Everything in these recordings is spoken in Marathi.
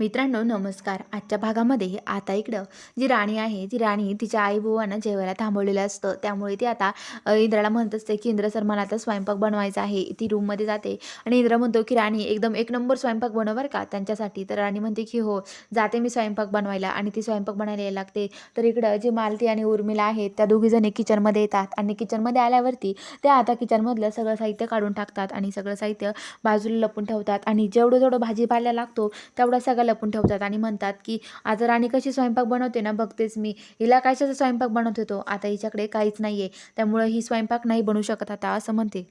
मित्रांनो नमस्कार. आजच्या भागामध्ये आता इकडं जी राणी आहे ती राणी तिच्या आई भावांना जेवायला थांबवलेलं असतं. त्यामुळे ती आता इंद्राला म्हणत असते की इंद्र सर मला आता स्वयंपाक बनवायचा आहे. ती रूममध्ये जाते आणि इंद्र म्हणतो की राणी एकदम एक नंबर स्वयंपाक बनव का त्यांच्यासाठी. तर राणी म्हणते की हो जाते मी स्वयंपाक बनवायला. आणि ती स्वयंपाक बनायला यायला लागते. तर इकडं जी मालती आणि उर्मिला आहेत त्या दोघीजणी किचनमध्ये येतात आणि किचनमध्ये आल्यावरती त्या आता किचनमधलं सगळं साहित्य काढून टाकतात आणि सगळं साहित्य बाजूला लपून ठेवतात. आणि जेवढं जेवढं भाजीपाला लागतो तेवढा सगळं लपून ठेवतात आणि म्हणतात की आता राणी कशी स्वयंपाक बनवते ना बघतेच मी. हिला कशाचा स्वयंपाक बनवत होतो आता हिच्याकडे काहीच नाही आहे त्यामुळं ही स्वयंपाक नाही बनवू शकत आता असं म्हणते.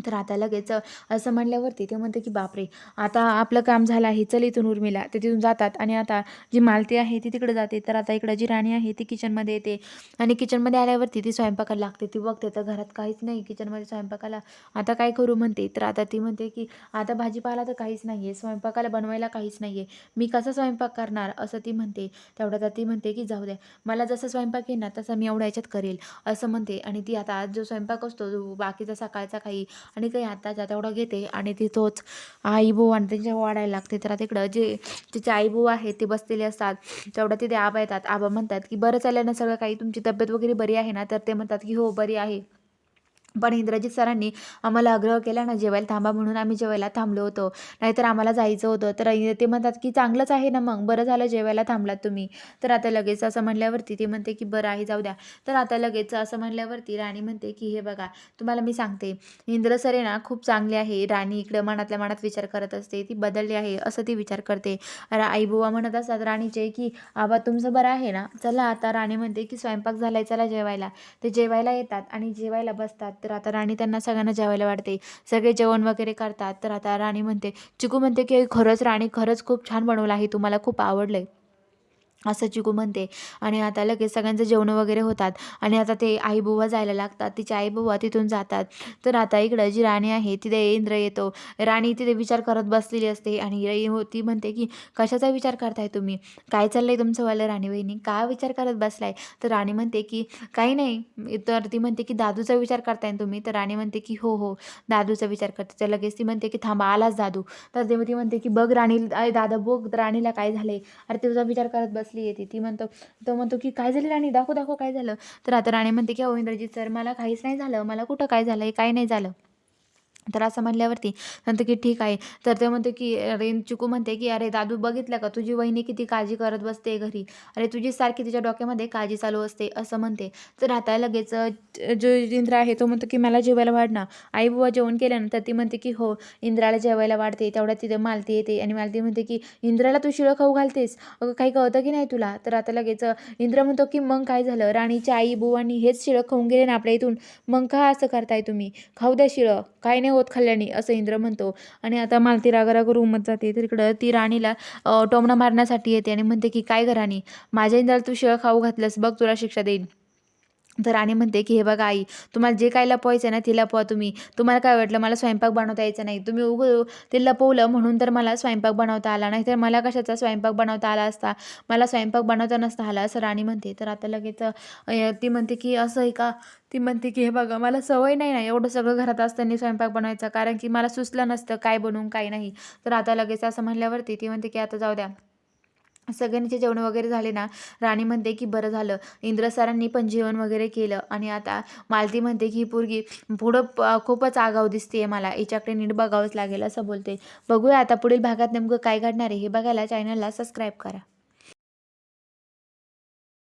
तर आता लगेच असं म्हणल्यावरती ते म्हणते की बापरे! आता आपलं काम झालं आहे चल इथून उर्मिला. ते तिथून जातात आणि आता जी मालती आहे ती तिकडे जाते. तर आता इकडं जी राणी आहे ती किचनमध्ये येते. आणि किचनमध्ये आल्यावरती ती स्वयंपाकाला लागते. ती बघते तर घरात काहीच नाही. किचनमध्ये स्वयंपाकाला आता काय करू? म्हणते. तर आता ती म्हणते की आता भाजीपाला तर काहीच नाही आहे स्वयंपाकाला बनवायला काहीच नाही आहे मी कसा स्वयंपाक करणार? असं ती म्हणते. तेवढ्यात आता ती म्हणते की जाऊ द्या. मला जसं स्वयंपाक येणार ना तसं मी एवढ्या याच्यात करेल. असं म्हणते. आणि ती आता आज जो स्वयंपाक असतो बाकीचा सकाळचा काही आणि काही आत्ताचा तेवढा घेते. आणि ती तोच आई भाऊ आणि त्यांच्या वाढायला लागते. तर तिकडं जे तिचे आई भाऊ आहेत ते बसलेले असतात. तेवढ्या तिथे आबा येतात. आबा म्हणतात की बरं चाललं ना सगळं? काही तुमची तब्येत वगैरे बरी आहे ना? तर ते म्हणतात की हो बरी आहे. पण इंद्रजित सरांनी आम्हाला आग्रह केला ना जेवायला थांबा म्हणून आम्ही जेवायला थांबलो होतो. नाहीतर आम्हाला जायचं होतं. तर ते म्हणतात की चांगलंच आहे ना मग बरं झालं जेवायला थांबलात तुम्ही. तर आता लगेच असं म्हणल्यावरती ते म्हणते की बरं आहे जाऊ द्या. तर आता लगेच असं म्हणल्यावरती राणी म्हणते की हे बघा तुम्हाला मी सांगते. इंद्र सर आहे ना खूप चांगले आहे. राणी इकडं मनातल्या मनात विचार करत असते. ती बदलली आहे असं ती विचार करते. रा आई बुवा म्हणत असतात राणीचे की आबा तुमचं बरं आहे ना? चला आता. राणी म्हणते की स्वयंपाक झालाय चला जेवायला. ते जेवायला येतात आणि जेवायला बसतात. तर आता राणी त्यांना सगळ्यांना जेवायला वाढते. सगळे जेवण वगैरे करतात. तर आता राणी म्हणते चिकू म्हणते की खरंच राणी खरंच खूप छान बनवलं आहे. तुम्हाला खूप आवडलं आहे असं चिकू म्हणते. आणि आता लगेच सगळ्यांचं जेवणं वगैरे होतात. आणि आता ते आईबुवा जायला लागतात. तिच्या आईबुवा तिथून जातात. तर आता इकडं जी राणी आहे तिथे इंद्र येतो. राणी तिथे विचार करत बसलेली असते. आणि हो ती म्हणते की कशाचा विचार करताय तुम्ही? काय चाललंय तुमचं वालं राणी वहिनी का विचार करत बसलाय? तर राणी म्हणते की काही नाही. तर ती म्हणते की दादूचा विचार करताय ना तुम्ही? तर राणी म्हणते की हो हो दादूचा विचार करते. तर लगेच ती म्हणते की थांबा आलाच दादू. तर तेव्हा ती म्हणते की बघ राणी दादा बघ राणीला काय झालंय. अरे तुझा विचार करत बसली येते ती. म्हणतो तो म्हणतो की काय झालं राणी? दाखव दाखव काय झालं? तर आता राणी म्हणते की अहो इंद्रजीत सर मला काहीच नाही झालं. मला कुठं काय झालं काय नाही झालं? तर असं म्हणल्यावरती नंतर की ठीक आहे. तर ते म्हणते की अरे चिकू म्हणते की अरे दादू बघितलं का? तुझी वहिनी किती काळजी करत बसते घरी. अरे तुझी सारखी तिच्या डोक्यामध्ये काळजी चालू असते असं म्हणते. तर आता लगेच जो इंद्र आहे तो म्हणतो की मला जेवायला वाढणार आई बुवा जेवण केल्यानंतर ती म्हणते की हो इंद्राला जेवायला वाढते तेवढ्या तिथे मालती येते. आणि मालती म्हणते की इंद्राला तू शिळं खाऊ घालतेस? अगं काही कळतं की नाही तुला? तर आता लगेच इंद्र म्हणतो की मग काय झालं? राणीच्या आई बुवांनी हेच शिळं खाऊन गेले ना आपल्या इथून. मग का असं करताय तुम्ही? खाऊ द्या शिळं. काय नाही होत खाल्ल्याने असं इंद्र म्हणतो. आणि आता मालती रागाराग रूममध्ये जाते तर इकडं ती राणीला टोमणं मारण्यासाठी येते आणि म्हणते की काय घराणी माझ्या इंद्राला तू शिळ खाऊ घातलंस बघ तुला शिक्षा देईन. तर राणी म्हणते की हे बघा आई तुम्हाला जे काय लपवायचं आहे ना ते लपवा तुम्ही. तुम्हाला काय वाटलं मला स्वयंपाक बनवता यायचं नाही. तुम्ही उग ते लपवलं म्हणून तर मला स्वयंपाक बनवता आला. नाही तर मला कशाचा स्वयंपाक बनवता आला असता? मला स्वयंपाक बनवता नसता आला असं राणी म्हणते. तर आता लगेच ती म्हणते की असं आहे का? ती म्हणते की हे बघा मला सवय नाही ना एवढं सगळं घरात असताना स्वयंपाक बनवायचा. कारण की मला सुचलं नसतं काय बनवून काय नाही. तर आता लगेच असं म्हणल्यावरती ती म्हणते की आता जाऊ द्या. सगळ्यांचे जेवण वगैरे झाले ना राणी म्हणते की बरं झालं. इंद्र सरांनी पण जेवण वगैरे केलं. आणि आता मालती म्हणते की ही पोरगी पुढं प- खूपच आगाऊ दिसते मला. हिच्याकडे नीट बघावंच लागेल असं बोलते. बघूया आता पुढील भागात नेमकं काय घडणार आहे. हे बघायला चॅनलला सबस्क्राईब करा.